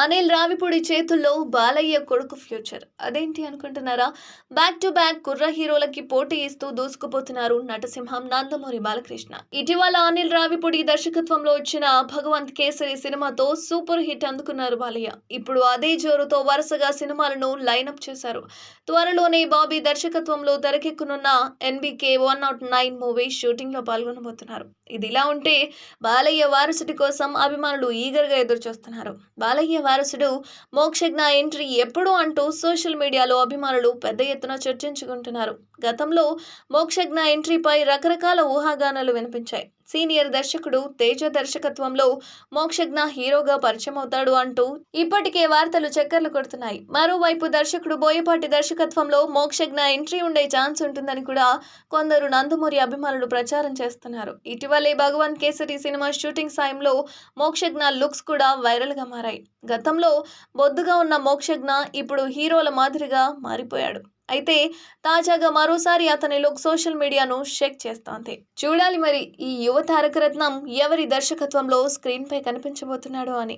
Anil Ravipudi చేతుల్లో బాలయ్య కొడుకు future. అదేంటి అనుకుంటున్నారా? బ్యాక్ టు బ్యాక్ కుర్ర హీరోలకి పోటీ ఇస్తూ దూసుకుపోతున్నారు నటసింహం నందమూరి బాలకృష్ణ. ఇటీవల అనిల్ రావిపూడి దర్శకత్వంలో వచ్చిన భగవంత్ కేసరి సినిమాతో సూపర్ హిట్ అందుకున్నారు బాలయ్య. ఇప్పుడు అదే జోరుతో వరుసగా సినిమాలను లైనప్ చేశారు. త్వరలోనే బాబీ దర్శకత్వంలో తెరకెక్కునున్న NBK one not nine movie షూటింగ్లో పాల్గొనబోతున్నారు. ఇది ఇలా ఉంటే బాలయ్య వారసుడి కోసం అభిమానులు ఈగర్గా ఎదురుచూస్తున్నారు. బాలయ్య వారసుడు మోక్షజ్ఞ ఎంట్రీ ఎప్పుడు అంటూ సోషల్ మీడియాలో అభిమానులు పెద్ద ఎత్తున చర్చించుకుంటున్నారు. గతంలో మోక్షజ్ఞ ఎంట్రీపై రకరకాల ఊహాగానాలు వినిపించాయి. సీనియర్ దర్శకుడు తేజ దర్శకత్వంలో మోక్షజ్ఞ హీరోగా పరిచయం అవుతాడు అంటూ ఇప్పటికే వార్తలు చక్కర్లు కొడుతున్నాయి. మరోవైపు దర్శకుడు బోయపాటి దర్శకత్వంలో మోక్షజ్ఞ ఎంట్రీ ఉండే ఛాన్స్ ఉంటుందని కూడా కొందరు నందమూరి అభిమానులు ప్రచారం చేస్తున్నారు. ఇటీవలే భగవాన్ కేసరి సినిమా షూటింగ్ సమయంలో మోక్షజ్ఞ లుక్స్ కూడా వైరల్గా మారాయి. గతంలో బొద్దుగా ఉన్న మోక్షజ్ఞ ఇప్పుడు హీరోల మాదిరిగా మారిపోయాడు. అయితే తాజాగా మరోసారి అతని లుక్ సోషల్ మీడియాను షేక్ చేస్తోంది. చూడాలి మరి ఈ యువ తారకరత్నం ఎవరి దర్శకత్వంలో స్క్రీన్ పై కనిపించబోతున్నాడో అని.